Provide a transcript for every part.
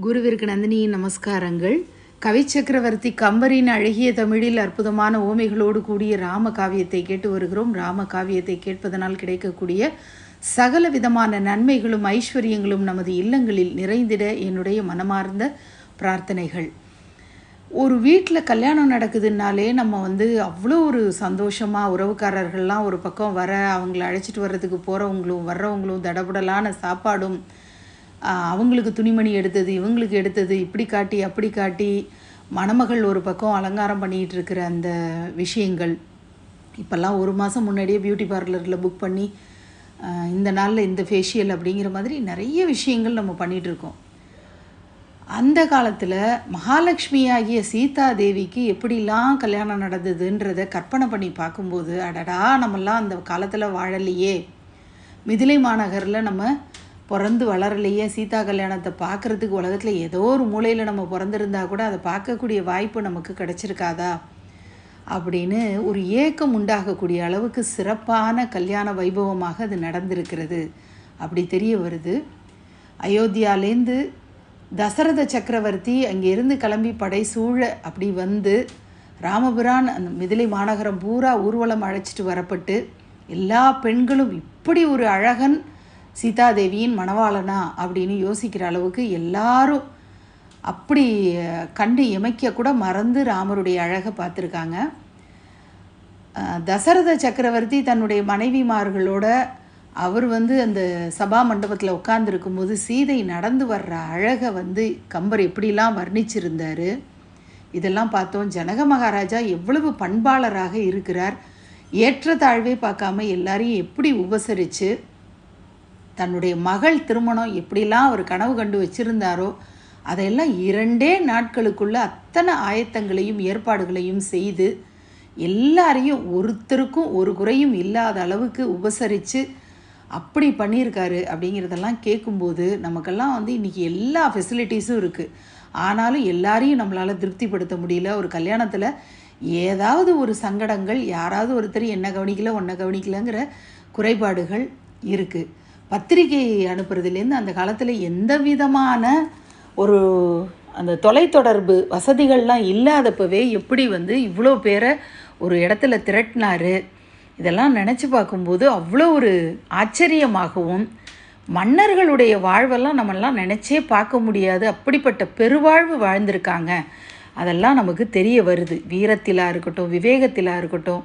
குருவிற்கு நந்தினியின் நமஸ்காரங்கள். கவி சக்கரவர்த்தி கம்பரின் அழகிய தமிழில் அற்புதமான ஓமைகளோடு கூடிய ராம காவியத்தை கேட்டு வருகிறோம். ராம காவியத்தை கேட்பதனால் கிடைக்கக்கூடிய சகல விதமான நன்மைகளும் ஐஸ்வர்யங்களும் நமது இல்லங்களில் நிறைந்திட என்னுடைய மனமார்ந்த பிரார்த்தனைகள். ஒரு வீட்டில் கல்யாணம் நடக்குதுன்னாலே நம்ம வந்து அவ்வளோ ஒரு சந்தோஷமாக உறவுக்காரர்கள்லாம் ஒரு பக்கம் வர அவங்கள அழைச்சிட்டு வர்றதுக்கு போகிறவங்களும் வர்றவங்களும் தடபுடலான சாப்பாடும் அவங்களுக்கு துணிமணி எடுத்தது இவங்களுக்கு எடுத்தது இப்படி காட்டி அப்படி காட்டி மணமகள் ஒரு பக்கம் அலங்காரம் பண்ணிகிட்டு இருக்கிற அந்த விஷயங்கள். இப்போல்லாம் ஒரு மாதம் முன்னாடியே பியூட்டி பார்லரில் புக் பண்ணி இந்த நாளில் இந்த ஃபேஷியல் அப்படிங்கிற மாதிரி நிறைய விஷயங்கள் நம்ம பண்ணிகிட்டு இருக்கோம். அந்த காலத்தில் மகாலட்சுமி ஆகிய சீதா தேவிக்கு எப்படிலாம் கல்யாணம் நடந்ததுன்றத கற்பனை பண்ணி பார்க்கும்போது அடடா நம்மெல்லாம் அந்த காலத்தில் வாழலையே. மிதிலை மாநகரில் நம்ம பிறந்து வளரலையே. சீதா கல்யாணத்தை பார்க்குறதுக்கு உலகத்தில் ஏதோ ஒரு மூலையில் நம்ம பிறந்திருந்தா கூட அதை பார்க்கக்கூடிய வாய்ப்பு நமக்கு கிடச்சிருக்காதா? அப்படின்னு ஒரு ஏக்கம் உண்டாகக்கூடிய அளவுக்கு சிறப்பான கல்யாண வைபவமாக அது நடந்திருக்கிறது. அப்படி தெரிய வருது. அயோத்தியாலேருந்து தசரத சக்கரவர்த்தி அங்கேருந்து கிளம்பி படை சூழ அப்படி வந்து ராமபுரான் அந்த மிதிலை மாநகரம் பூரா ஊர்வலம் அழைச்சிட்டு வரப்பட்டு எல்லா பெண்களும் இப்படி ஒரு அழகன் சீதாதேவியின் மணவாளனா அப்படின்னு யோசிக்கிற அளவுக்கு எல்லாரும் அப்படி கண்டு இமைக்க கூட மறந்து ராமருடைய அழகை பார்த்துருக்காங்க. தசரத சக்கரவர்த்தி தன்னுடைய மனைவிமார்களோட அவர் வந்து அந்த சபா மண்டபத்தில் உட்கார்ந்துருக்கும் போது சீதை நடந்து வர்ற அழகை வந்து கம்பர் எப்படிலாம் வர்ணிச்சிருந்தார்? இதெல்லாம் பார்த்தோம். ஜனக மகாராஜா எவ்வளவு பண்பாளராக இருக்கிறார். ஏற்றத்தாழ்வே பார்க்காம எல்லாரையும் எப்படி உபசரித்து தன்னுடைய மகள் திருமணம் எப்படிலாம் அவர் கனவு கண்டு வச்சிருந்தாரோ அதையெல்லாம் இரண்டே நாட்களுக்குள்ளே அத்தனை ஆயத்தங்களையும் ஏற்பாடுகளையும் செய்து எல்லாரையும் ஒருத்தருக்கும் ஒரு குறையும் இல்லாத அளவுக்கு உபசரித்து அப்படி பண்ணியிருக்காரு அப்படிங்கிறதெல்லாம் கேட்கும்போது நமக்கெல்லாம் வந்து இன்றைக்கி எல்லா ஃபெசிலிட்டிஸும் இருக்குது ஆனாலும் எல்லாரையும் நம்மளால் திருப்திப்படுத்த முடியல. ஒரு கல்யாணத்தில் ஏதாவது ஒரு சங்கடங்கள் யாராவது ஒருத்தர் என்ன கவனிக்கல ஒன்றை கவனிக்கலங்கிற குறைபாடுகள் இருக்குது பத்திரிகை அனுப்புறதுலேருந்து அந்த காலத்தில் எந்த விதமான ஒரு அந்த தொலைத்தொடர்பு வசதிகள்லாம் இல்லாதப்பவே எப்படி வந்து இவ்வளோ பேரை ஒரு இடத்துல திரட்டினாரு? இதெல்லாம் நினச்சி பார்க்கும்போது அவ்வளோ ஒரு ஆச்சரியமாகவும் மன்னர்களுடைய வாழ்வெல்லாம் நம்மெல்லாம் நினச்சே பார்க்க முடியாது. அப்படிப்பட்ட பெருவாழ்வு வாழ்ந்திருக்காங்க. அதெல்லாம் நமக்கு தெரிய வருது. வீரத்திலாக இருக்கட்டும் விவேகத்திலாக இருக்கட்டும்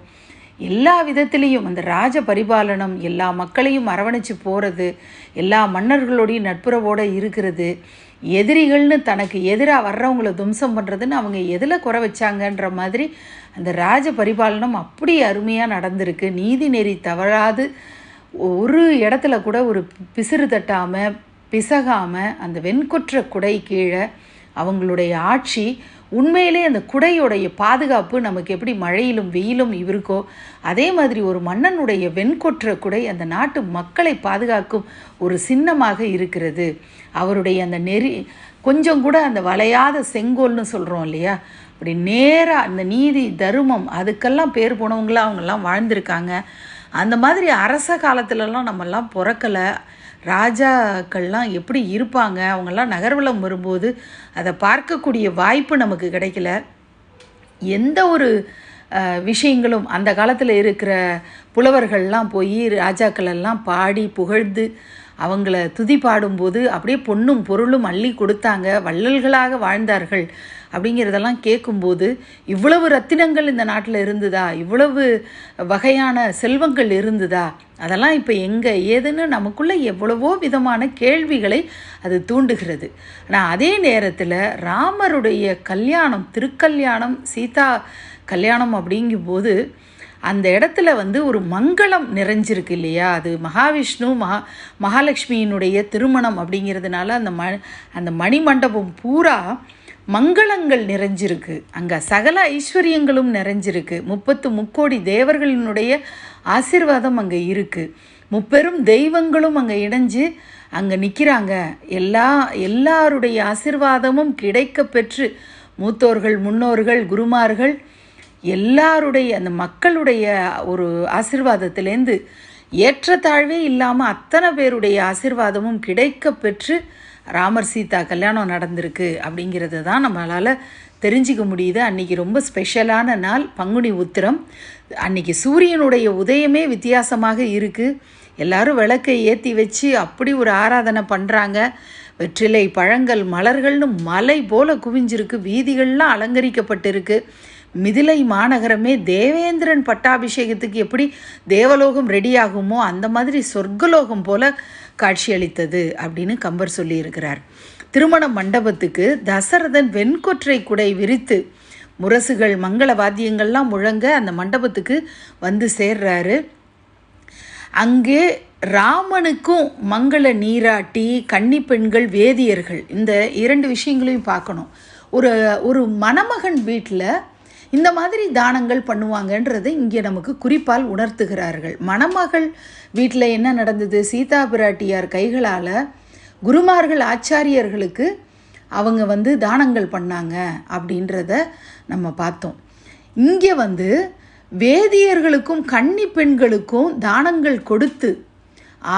எல்லா விதத்திலையும் அந்த ராஜ பரிபாலனம் எல்லா மக்களையும் அரவணைச்சு போகிறது எல்லா மன்னர்களோடையும் நட்புறவோடு இருக்கிறது எதிரிகள்னு தனக்கு எதிராக வர்றவங்கள தும்சம் பண்ணுறதுன்னு அவங்க எதில் குறை வச்சாங்கன்ற மாதிரி அந்த ராஜ பரிபாலனம் அப்படி அருமையாக நடந்திருக்கு. நீதி நெறி தவறாது. ஒரு இடத்துல கூட ஒரு பிசிறு தட்டாமல் பிசகாமல் அந்த வெண்கொற்ற குடை கீழே அவங்களுடைய ஆட்சி உண்மையிலே அந்த குடையுடைய பாதுகாப்பு நமக்கு எப்படி மழையிலும் வெயிலும் இருக்கோ அதே மாதிரி ஒரு மன்னனுடைய வெண்கொற்ற குடை அந்த நாட்டு மக்களை பாதுகாக்கும் ஒரு சின்னமாக இருக்கிறது. அவருடைய அந்த நெறி கொஞ்சம் கூட அந்த வளையாத செங்கோல்னு சொல்கிறோம் இல்லையா? அப்படி நேராக இந்த நீதி தருமம் அதுக்கெல்லாம் பேர் போனவங்களாம் அவங்கெல்லாம் வாழ்ந்திருக்காங்க. அந்த மாதிரி அரச காலத்துலலாம் நம்மெல்லாம் பிறக்கலை. ராஜாக்கள்லாம் எப்படி இருப்பாங்க? அவங்கெல்லாம் நகர்வலம் வரும்போது அதை பார்க்கக்கூடிய வாய்ப்பு நமக்கு கிடைக்கல. எந்த ஒரு விஷயங்களும் அந்த காலத்தில் இருக்கிற புலவர்கள்லாம் போய் ராஜாக்களெல்லாம் பாடி புகழ்ந்து அவங்கள துதி பாடும்போது அப்படியே பொண்ணும் பொருளும் அள்ளி கொடுத்தாங்க. வள்ளல்களாக வாழ்ந்தார்கள். அப்படிங்கிறதெல்லாம் கேட்கும்போது இவ்வளவு ரத்தினங்கள் இந்த நாட்டில் இருந்ததா? இவ்வளவு வகையான செல்வங்கள் இருந்ததா? அதெல்லாம் இப்போ எங்கே ஏதுன்னு நமக்குள்ளே எவ்வளவோ விதமான கேள்விகளை அது தூண்டுகிறது. ஆனால் அதே நேரத்தில் ராமருடைய கல்யாணம் திருக்கல்யாணம் சீதா கல்யாணம் அப்படிங்கும்போது அந்த இடத்துல வந்து ஒரு மங்களம் நிறைஞ்சிருக்கு இல்லையா? அது மகாவிஷ்ணு மகா மகாலட்சுமியினுடைய திருமணம் அப்படிங்கிறதுனால அந்த ம அந்த மணிமண்டபம் பூரா மங்களங்கள் நிறைஞ்சிருக்கு. அங்கே சகல ஐஸ்வர்யங்களும் நிறைஞ்சிருக்கு. முப்பத்து முக்கோடி தேவர்களினுடைய ஆசீர்வாதம் அங்கே இருக்குது முப்பெரும் தெய்வங்களும் அங்கே இணைஞ்சு அங்கே நிற்கிறாங்க எல்லா எல்லாருடைய ஆசீர்வாதமும் கிடைக்க பெற்று மூத்தோர்கள் முன்னோர்கள் குருமார்கள் எல்லாருடைய அந்த மக்களுடைய ஒரு ஆசிர்வாதத்திலேருந்து ஏற்றத்தாழ்வே இல்லாமல் அத்தனை பேருடைய ஆசிர்வாதமும் கிடைக்க பெற்று ராமர் சீதா கல்யாணம் நடந்திருக்கு அப்படிங்கிறது தான் நம்மளால் தெரிஞ்சிக்க முடியுது. அன்றைக்கி ரொம்ப ஸ்பெஷலான நாள் பங்குனி உத்திரம். அன்றைக்கி சூரியனுடைய உதயமே வித்தியாசமாக இருக்குது எல்லாரும் விளக்கை ஏற்றி வச்சு அப்படி ஒரு ஆராதனை பண்ணுறாங்க வெற்றிலை பழங்கள் மலர்கள்னு மலை போல் குவிஞ்சிருக்கு. வீதிகள்லாம் அலங்கரிக்கப்பட்டிருக்கு. மிதிலை மாநகரமே தேவேந்திரன் பட்டாபிஷேகத்துக்கு எப்படி தேவலோகம் ரெடி ஆகுமோ அந்த மாதிரி சொர்க்கலோகம் போல் காட்சியளித்தது அப்படின்னு கம்பர் சொல்லியிருக்கிறார். திருமண மண்டபத்துக்கு தசரதன் வெண்கொற்றை குடை விரித்து முரசுகள் மங்கள வாத்தியங்கள்லாம் முழங்க அந்த மண்டபத்துக்கு வந்து சேர்றாரு. அங்கே ராமனுக்கும் மங்கள நீராட்டி கன்னி பெண்கள் வேதியர்கள் இந்த இரண்டு விஷயங்களையும் பார்க்கணும். ஒரு ஒரு மணமகன் வீட்டில் இந்த மாதிரி தானங்கள் பண்ணுவாங்கன்றதை இங்கே நமக்கு குறிப்பால் உணர்த்துகிறார்கள். மணமகள் வீட்டில் என்ன நடந்தது? சீதா பிராட்டியார் கைகளால் குருமார்கள் ஆச்சாரியர்களுக்கு அவங்க வந்து தானங்கள் பண்ணாங்க அப்படின்றத நம்ம பார்த்தோம். இங்கே வந்து வேதியர்களுக்கும் கன்னி பெண்களுக்கும் தானங்கள் கொடுத்து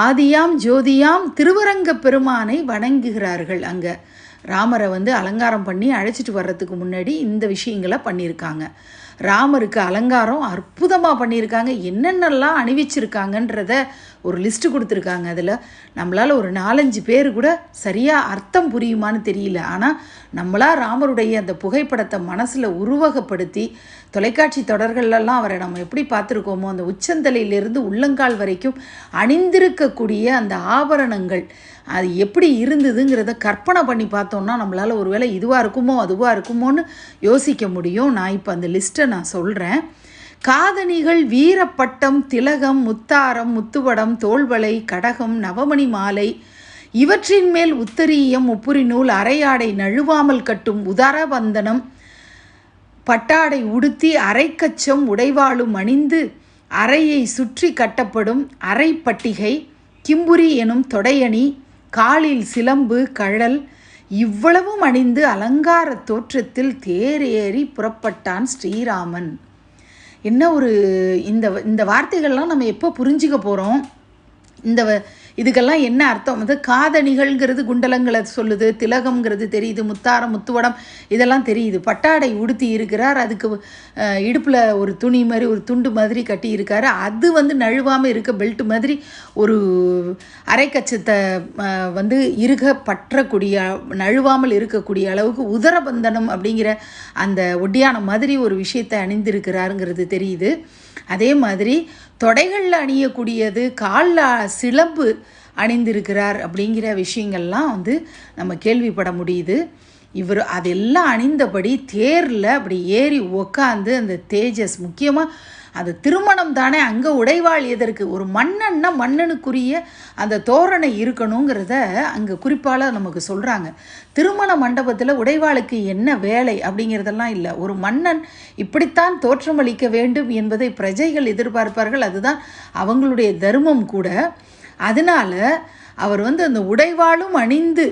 ஆதியாம் ஜோதியாம் திருவரங்க பெருமானை வணங்குகிறார்கள் அங்கே. ராமரை வந்து அலங்காரம் பண்ணி அழைச்சிட்டு வர்றதுக்கு முன்னாடி இந்த விஷயங்களை பண்ணியிருக்காங்க. ராமருக்கு அலங்காரம் அற்புதமாக பண்ணியிருக்காங்க. என்னென்னலாம் அணிவிச்சிருக்காங்கன்றத ஒரு லிஸ்ட்டு கொடுத்துருக்காங்க அதில். நம்மளால் ஒரு நாலஞ்சு பேர் கூட சரியாக அர்த்தம் புரியுமான்னு தெரியல. ஆனால் நம்மளா ராமருடைய அந்த புகைப்படத்தை மனசில் உருவகப்படுத்தி தொலைக்காட்சி தொடர்களெல்லாம் அவரை நம்ம எப்படி பார்த்துருக்கோமோ அந்த உச்சந்தலையிலிருந்து உள்ளங்கால் வரைக்கும் அணிந்திருக்கக்கூடிய அந்த ஆபரணங்கள் அது எப்படி இருந்ததுங்கிறத கற்பனை பண்ணி பார்த்தோம்னா நம்மளால் ஒருவேளை இதுவாக இருக்குமோ அதுவாக இருக்குமோன்னு யோசிக்க முடியும். நான் இப்போ அந்த லிஸ்ட்டை நான் சொல்கிறேன் காதணிகள் வீரப்பட்டம் திலகம் முத்தாரம் முத்துவடம் தோள்வளை கடகம் நவமணி மாலை இவற்றின் மேல் உத்தரீயம் உப்புரி நூல் அரையாடை நழுவாமல் கட்டும் உதரபந்தனம் பட்டாடை உடுத்தி அரைக்கச்சம் உடைவாளும் அணிந்து அறையை சுற்றி கட்டப்படும் அரைப்பட்டிகை கிம்புரி எனும் தொடையணி காலில் சிலம்பு கழல் இவ்வளவும் அணிந்து அலங்கார தோற்றத்தில் தேரேறி புறப்பட்டான் ஸ்ரீராமன். என்ன ஒரு இந்த இந்த வார்த்தைகள்லாம் நம்ம எப்போ புரிஞ்சுக்க போகிறோம் இந்த இதுக்கெல்லாம் என்ன அர்த்தம்? வந்து காதணிகள்ங்கிறது குண்டலங்களை சொல்லுது திலகம்ங்கிறது தெரியுது முத்தாரம் முத்துவடம் இதெல்லாம் தெரியுது. பட்டாடை உடுத்தி இருக்கிறார். அதுக்கு இடுப்பில் ஒரு துணி மாதிரி ஒரு துண்டு மாதிரி கட்டி இருக்கார் அது வந்து நழுவாமல் இருக்க பெல்ட் மாதிரி ஒரு அரைக்கச்சத்தை வந்து இருக பற்றக்கூடிய நழுவாமல் இருக்கக்கூடிய அளவுக்கு உதரபந்தனம் அப்படிங்கிற அந்த ஒட்டியான மாதிரி ஒரு விஷயத்தை அணிந்திருக்கிறாருங்கிறது தெரியுது. அதே மாதிரி தொடைகளில் அணியக்கூடியது காலில் சிலம்பு அணிந்திருக்கிறார் அப்படிங்கிற விஷயங்கள்லாம் வந்து நம்ம கேள்விப்பட முடியுது. இவர் அதெல்லாம் அணிந்தபடி தேரில் அப்படி ஏறி உக்காந்து அந்த தேஜஸ் முக்கியமாக அது திருமணம் தானே அங்கே உடைவாள் எதற்கு? ஒரு மன்னன்னா மன்னனுக்குரிய அந்த தோரணை இருக்கணுங்கிறத அங்கே குறிப்பால் நமக்கு சொல்கிறாங்க திருமண மண்டபத்தில் உடைவாளுக்கு என்ன வேலை அப்படிங்கிறதெல்லாம் இல்லை. ஒரு மன்னன் இப்படித்தான் தோற்றமளிக்க வேண்டும் என்பதை பிரஜைகள் எதிர்பார்ப்பார்கள். அதுதான் அவங்களுடைய தர்மம் கூட. அதனால் அவர் வந்து அந்த உடைவாளும் அணிந்து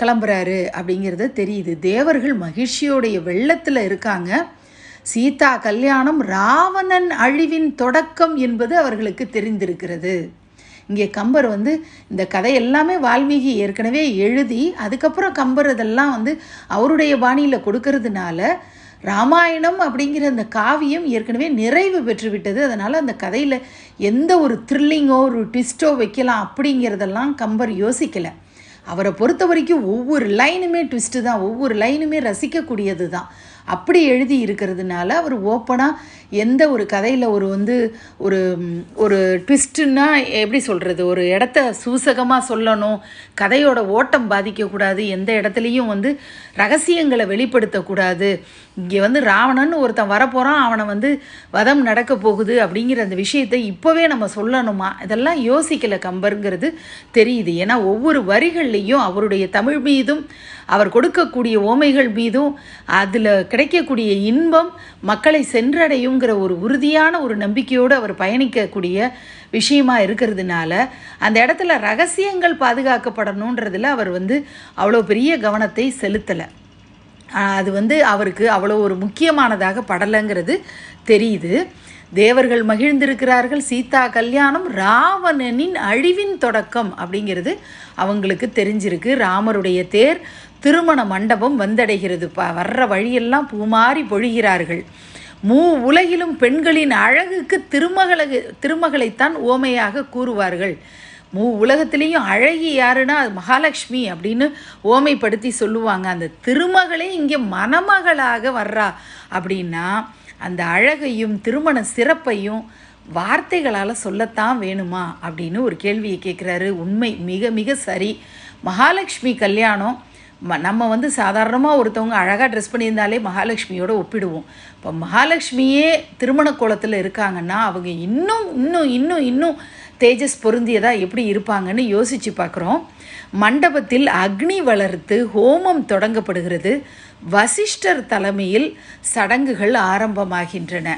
கிளம்புறாரு அப்படிங்கிறது தெரியுது. தேவர்கள் மகிழ்ச்சியோடைய வெள்ளத்தில் இருக்காங்க. சீதா கல்யாணம் ராவணன் அழிவின் தொடக்கம் என்பது அவர்களுக்கு தெரிந்திருக்கிறது. இங்கே கம்பர் வந்து இந்த கதை எல்லாமே வால்மீகி ஏற்கனவே எழுதி அதுக்கப்புறம் கம்பர் இதெல்லாம் வந்து அவருடைய பாணியில் கொடுக்கறதுனால ராமாயணம் அப்படிங்கிற அந்த காவியம் ஏற்கனவே நிறைவு பெற்றுவிட்டது. அதனால் அந்த கதையில் எந்த ஒரு த்ரில்லிங்கோ ஒரு ட்விஸ்ட்டோ வைக்கலாம் அப்படிங்கிறதெல்லாம் கம்பர் யோசிக்கலை. அவரை பொறுத்த வரைக்கும் ஒவ்வொரு லைனுமே ட்விஸ்ட்டு தான் ஒவ்வொரு லைனுமே ரசிக்கக்கூடியது தான். அப்படி எழுதி இருக்கிறதுனால அவர் ஓப்பனாக எந்த ஒரு கதையில் ஒரு வந்து ஒரு ஒரு ட்விஸ்ட்டுன்னா எப்படி சொல்கிறது ஒரு இடத்த சூசகமாக சொல்லணும் கதையோட ஓட்டம் பாதிக்கக்கூடாது எந்த இடத்துலையும் வந்து ரகசியங்களை வெளிப்படுத்தக்கூடாது. இங்கே வந்து ராவணன் ஒருத்தன் வரப்போகிறான் அவனை வந்து வதம் நடக்க போகுது அப்படிங்கிற அந்த விஷயத்தை இப்போவே நம்ம சொல்லணுமா? இதெல்லாம் யோசிக்கலை கம்பருங்கிறது தெரியுது. ஏன்னா ஒவ்வொரு வரிகள்லேயும் அவருடைய தமிழ் மீதும் அவர் கொடுக்கக்கூடிய ஓமைகள் மீதும் அதில் கிடைக்கக்கூடிய இன்பம் மக்களை சென்றடையுங்கிற ஒரு உறுதியான ஒரு நம்பிக்கையோடு அவர் பயணிக்கக்கூடிய விஷயமா இருக்கிறதுனால அந்த இடத்துல ரகசியங்கள் பாதுகாக்கப்படணுன்றதில் அவர் வந்து அவ்வளோ பெரிய கவனத்தை செலுத்தலை. அது வந்து அவருக்கு அவ்வளோ ஒரு முக்கியமானதாக படலைங்கிறது தெரியுது. தேவர்கள் மகிழ்ந்திருக்கிறார்கள். சீதா கல்யாணம் ராவணனின் அழிவின் தொடக்கம் அப்படிங்கிறது அவங்களுக்கு தெரிஞ்சிருக்கு. ராமருடைய தேர் திருமண மண்டபம் வந்தடைகிறது. ப வர்ற வழியெல்லாம் பூமாறி பொழிகிறார்கள். மூ உலகிலும் பெண்களின் அழகுக்கு திருமகளை திருமகளைத்தான் ஓமையாக கூறுவார்கள். மூ உலகத்திலையும் அழகி யாருன்னா அது மகாலட்சுமி அப்படின்னு ஓமைப்படுத்தி சொல்லுவாங்க. அந்த திருமகளே இங்கே மணமகளாக வர்றா அப்படின்னா அந்த அழகையும் திருமண சிறப்பையும் வார்த்தைகளால் சொல்லத்தான் வேணுமா அப்படின்னு ஒரு கேள்வியை கேட்குறாரு. உண்மை மிக மிக சரி. மகாலட்சுமி கல்யாணம் நம்ம வந்து சாதாரணமாக ஒருத்தவங்க அழகாக ட்ரெஸ் பண்ணியிருந்தாலே மகாலட்சுமியோட ஒப்பிடுவோம். இப்போ மகாலட்சுமியே திருமண கோலத்தில் இருக்காங்கன்னா அவங்க இன்னும் இன்னும் இன்னும் இன்னும் தேஜஸ் பொருந்தியதாக எப்படி இருப்பாங்கன்னு யோசித்து பார்க்குறோம் மண்டபத்தில் அக்னி வளர்த்து ஹோமம் தொடங்கப்படுகிறது. வசிஷ்டர் தலைமையில் சடங்குகள் ஆரம்பமாகின்றன.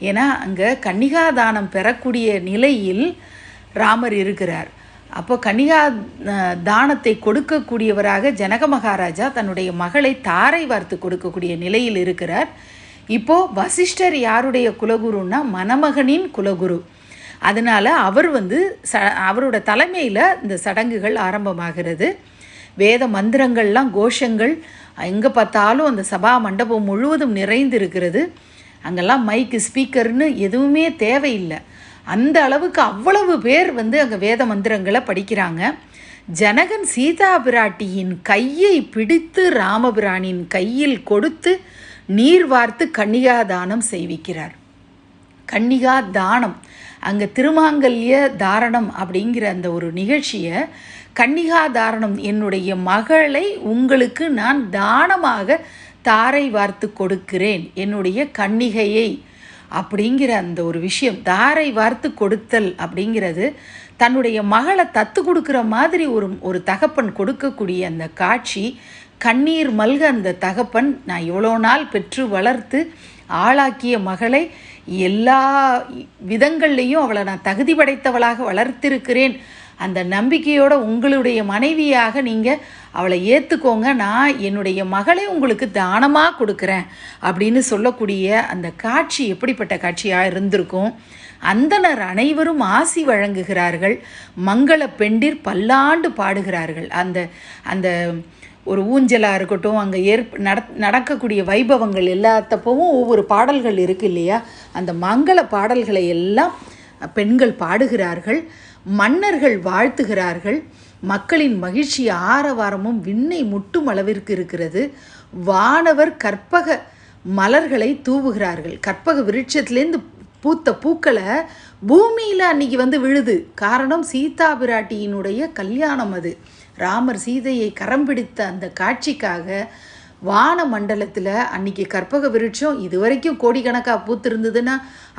ஏன்னா அங்கே கன்னிகாதானம் பெறக்கூடிய நிலையில் ராமர் இருக்கிறார். அப்போ கன்னிகா தானத்தை கொடுக்கக்கூடியவராக ஜனக மகாராஜா தன்னுடைய மகளை தாரை வார்த்து கொடுக்கக்கூடிய நிலையில் இருக்கிறார். இப்போ வசிஷ்டர் யாருடைய குலகுருன்னா மணமகனின் குலகுரு. அதனால அவர் வந்து ச அவரோட தலைமையில் இந்த சடங்குகள் ஆரம்பமாகிறது. வேத மந்திரங்கள்லாம் கோஷங்கள் எங்கே பார்த்தாலும் அந்த சபா மண்டபம் முழுவதும் நிறைந்து இருக்கிறது அங்கெல்லாம் மைக்கு ஸ்பீக்கர்னு எதுவுமே தேவையில்லை. அந்த அளவுக்கு அவ்வளவு பேர் வந்து அங்கே வேத மந்திரங்களை படிக்கிறாங்க. ஜனகன் சீதா பிராட்டியின் கையை பிடித்து ராமபிரானின் கையில் கொடுத்து நீர் வார்த்து கன்னிகாதானம் செய்விக்கிறார். கன்னிகா தானம் அங்கே திருமாங்கல்ய தாரணம் அப்படிங்கிற அந்த ஒரு நிகழ்ச்சியை கன்னிகா தாரணம் என்னுடைய மகளை உங்களுக்கு நான் தானமாக தாரை வார்த்து கொடுக்கிறேன். என்னுடைய கன்னிகையை அப்படிங்கிற அந்த ஒரு விஷயம் தாரை வார்த்து கொடுத்தல் அப்படிங்கிறது தன்னுடைய மகளை தத்து கொடுக்குற மாதிரி ஒரு ஒரு தகப்பன் கொடுக்கக்கூடிய அந்த காட்சி கண்ணீர் மல்க அந்த தகப்பன் நான் இவ்வளோ நாள் பெற்று வளர்த்து ஆளாக்கிய மகளை எல்லா விதங்கள்லேயும் அவளை நான் தகுதி படைத்தவளாக வளர்த்திருக்கிறேன். அந்த நம்பிக்கையோட உங்களுடைய மனைவியாக நீங்கள் அவளை ஏற்றுக்கோங்க நான் என்னுடைய மகளை உங்களுக்கு தானமாக கொடுக்குறேன் அப்படின்னு சொல்லக்கூடிய அந்த காட்சி எப்படிப்பட்ட காட்சியாக இருந்திருக்கும்? அந்தனர் அனைவரும் ஆசி வழங்குகிறார்கள் மங்கள பெண்டிர் பல்லாண்டு பாடுகிறார்கள். அந்த அந்த ஒரு ஊஞ்சலாக இருக்கட்டும் அங்கே ஏற் நட நடக்கக்கூடிய வைபவங்கள் எல்லாத்தப்பவும் ஒவ்வொரு பாடல்கள் இருக்கு இல்லையா? அந்த மங்கள பாடல்களை எல்லாம் பெண்கள் பாடுகிறார்கள் மன்னர்கள் வாழ்த்துகிறார்கள். மக்களின் மகிழ்ச்சி ஆரவாரமும் விண்ணை முட்டும் அளவிற்கு இருக்கிறது. வானவர் கற்பக மலர்களை தூவுகிறார்கள். கற்பக விருட்சத்திலேருந்து பூத்த பூக்களை பூமியில் அன்னைக்கு வந்து விழுது. காரணம் சீதா பிராட்டியினுடைய கல்யாணம் அது. ராமர் சீதையை கரம் பிடித்த அந்த காட்சிக்காக வான மண்டலத்தில் அன்னைக்கு கற்பக விருட்சம் இது வரைக்கும் கோடிக்கணக்காக பூத்திருந்ததுன்னா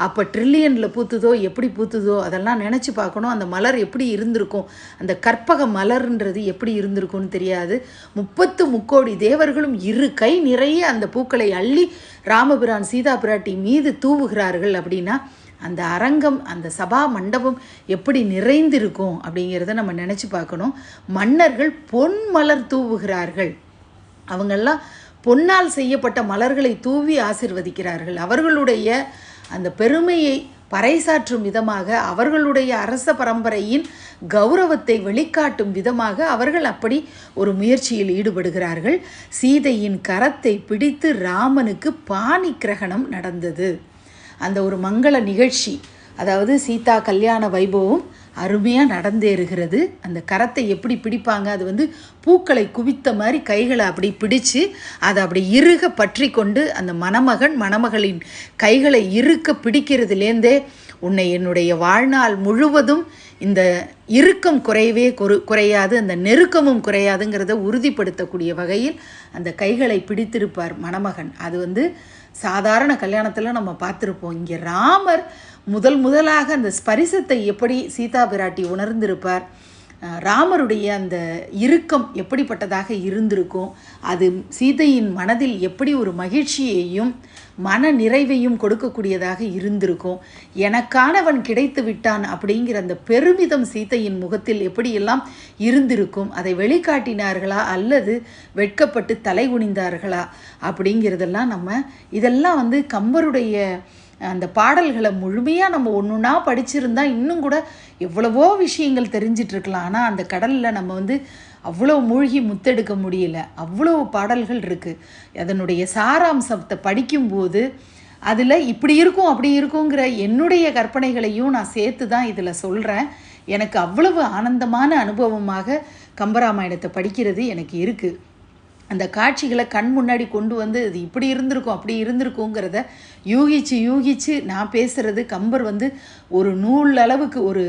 அப்போ ட்ரில்லியனில் பூத்துதோ எப்படி பூத்துதோ அதெல்லாம் நினச்சி பார்க்கணும். அந்த மலர் எப்படி இருந்திருக்கும்? அந்த கற்பக மலர்ன்றது எப்படி இருந்திருக்கும்னு தெரியாது. முப்பத்து முக்கோடி தேவர்களும் இரு கை நிறைய அந்த பூக்களை அள்ளி ராமபிரான் சீதா பிராட்டி மீது தூவுகிறார்கள் அப்படின்னா அந்த அரங்கம் அந்த சபா மண்டபம் எப்படி நிறைந்திருக்கும் அப்படிங்கிறத நம்ம நினச்சி பார்க்கணும். மன்னர்கள் பொன் மலர் தூவுகிறார்கள். அவங்கெல்லாம் பொன்னால் செய்யப்பட்ட மலர்களை தூவி ஆசிர்வதிக்கிறார்கள். அவர்களுடைய அந்த பெருமையை பறைசாற்றும் விதமாக அவர்களுடைய அரச பரம்பரையின் கௌரவத்தை வெளிக்காட்டும் விதமாக அவர்கள் அப்படி ஒரு முயற்சியில் ஈடுபடுகிறார்கள். சீதையின் கரத்தை பிடித்து ராமனுக்கு பாணி கிரகணம் நடந்தது. அந்த ஒரு மங்கள நிகழ்ச்சி அதாவது சீதா கல்யாண வைபவம் அருமையாக நடந்தேறுகிறது. அந்த கரத்தை எப்படி பிடிப்பாங்க? அது வந்து பூக்களை குவித்த மாதிரி கைகளை அப்படி பிடிச்சு அதை அப்படி இறுக பற்றி கொண்டு அந்த மணமகன் மணமகளின் கைகளை இறுக்க பிடிக்கிறதுலேருந்தே உன்னை என்னுடைய வாழ்நாள் முழுவதும் இந்த இறுக்கம் குறையவே குறு குறையாது அந்த நெருக்கமும் குறையாதுங்கிறத உறுதிப்படுத்தக்கூடிய வகையில் அந்த கைகளை பிடித்திருப்பார் மணமகன். அது வந்து சாதாரண கல்யாணத்தில் நம்ம பார்த்துருப்போம். இங்கே ராமர் முதல் முதலாக அந்த ஸ்பரிசத்தை எப்படி சீதா பிராட்டி உணர்ந்திருப்பார் ராமருடைய அந்த இறுக்கம் எப்படிப்பட்டதாக இருந்திருக்கும் அது சீதையின் மனதில் எப்படி ஒரு மகிழ்ச்சியையும் மன நிறைவையும் கொடுக்கக்கூடியதாக இருந்திருக்கும் எனக்கானவன் கிடைத்து விட்டான் அப்படிங்கிற அந்த பெருமிதம் சீதையின் முகத்தில் எப்படியெல்லாம் இருந்திருக்கும் அதை வெளிக்காட்டினார்களா அல்லது வெட்கப்பட்டு தலை குனிந்தார்களா அப்படிங்கிறதெல்லாம் நம்ம இதெல்லாம் வந்து கம்பருடைய அந்த பாடல்களை முழுமையாக நம்ம ஒன்று ஒன்றா படிச்சிருந்தா இன்னும் கூட எவ்வளவோ விஷயங்கள் தெரிஞ்சிட்ருக்கலாம் ஆனால் அந்த கடலில் நம்ம வந்து அவ்வளோ மூழ்கி முத்தெடுக்க முடியல. அவ்வளோ பாடல்கள் இருக்குது அதனுடைய சாராம்சத்தை படிக்கும்போது அதில் இப்படி இருக்கும் அப்படி இருக்குங்கிற என்னுடைய கற்பனைகளையும் நான் சேர்த்து தான் இதில் சொல்கிறேன் எனக்கு அவ்வளவு ஆனந்தமான அனுபவமாக கம்பராமாயணத்தை படிக்கிறது எனக்கு இருக்குது அந்த காட்சிகளை கண் முன்னாடி கொண்டு வந்து இது இப்படி இருந்திருக்கும் அப்படி இருந்திருக்குங்கிறத யூகிச்சு யூகிச்சு நான் பேசுறது. கம்பர் வந்து ஒரு நூல் அளவுக்கு ஒரு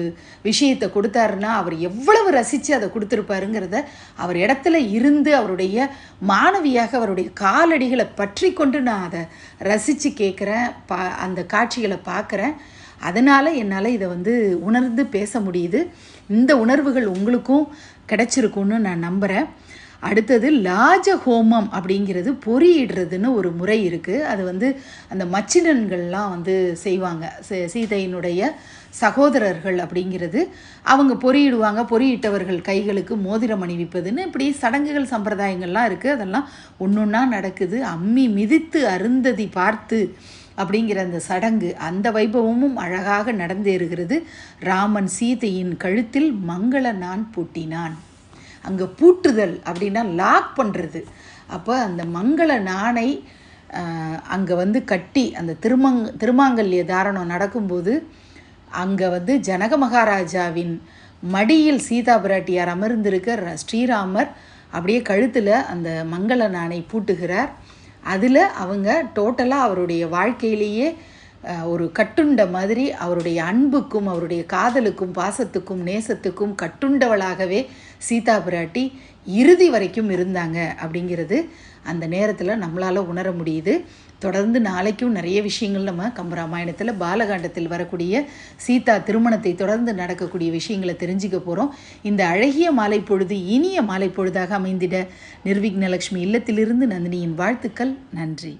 விஷயத்தை கொடுத்தாருன்னா அவர் எவ்வளவு ரசித்து அதை கொடுத்துருப்பாருங்கிறத அவர் இடத்துல இருந்து அவருடைய மாணவியாக அவருடைய காலடிகளை பற்றி கொண்டு நான் அதை ரசித்து கேட்குறேன் பா அந்த காட்சிகளை பார்க்குறேன் அதனால் என்னால் இதை வந்து உணர்ந்து பேச முடியுது. இந்த உணர்வுகள் உங்களுக்கும் கிடச்சிருக்குன்னு நான் நம்புகிறேன் அடுத்தது லாஜ ஹோமம் அப்படிங்கிறது பொறியிடுறதுன்னு ஒரு முறை இருக்குது அது வந்து அந்த மச்சினன்கள்லாம் வந்து செய்வாங்க. சீதையினுடைய சகோதரர்கள் அப்படிங்கிறது. அவங்க பொறியிடுவாங்க. பொறியிட்டவர்கள் கைகளுக்கு மோதிரம் அணிவிப்பதுன்னு இப்படி சடங்குகள் சம்பிரதாயங்கள்லாம் இருக்குது அதெல்லாம் ஒன்றொன்னா நடக்குது. அம்மி மிதித்து அருந்ததி பார்த்து அப்படிங்கிற அந்த சடங்கு அந்த வைபவமும் அழகாக நடந்தேறுகிறது. ராமன் சீதையின் கழுத்தில் மங்கள நான் பூட்டினான். அங்கே பூட்டுதல் அப்படின்னா லாக் பண்ணுறது அப்போ அந்த மங்கள நாணை அங்கே வந்து கட்டி அந்த திருமங் திருமாங்கல்ய தாரணம் நடக்கும்போது அங்கே வந்து ஜனக மகாராஜாவின் மடியில் சீதா பிராட்டியார் அமர்ந்திருக்க ஸ்ரீராமர் அப்படியே கழுத்தில் அந்த மங்கள நாணை பூட்டுகிறார். அதில் அவங்க டோட்டலாக அவருடைய வாழ்க்கையிலேயே ஒரு கட்டுண்ட மாதிரி அவருடைய அன்புக்கும் அவருடைய காதலுக்கும் பாசத்துக்கும் நேசத்துக்கும் கட்டுண்டவளாகவே சீதா பிராட்டி இறுதி வரைக்கும் இருந்தாங்க அப்படிங்கிறது அந்த நேரத்தில் நம்மளால் உணர முடியுது. தொடர்ந்து நாளைக்கும் நிறைய விஷயங்கள் நம்ம கம்பராமாயணத்தில் பாலகாண்டத்தில் வரக்கூடிய சீதா திருமணத்தை தொடர்ந்து நடக்கக்கூடிய விஷயங்களை தெரிஞ்சுக்க போகிறோம் இந்த அழகிய மாலை பொழுது இனிய மாலை பொழுதாக அமைந்திட நிர்விக்னலக்ஷ்மி இல்லத்திலிருந்து நந்தினியின் வாழ்த்துக்கள். நன்றி.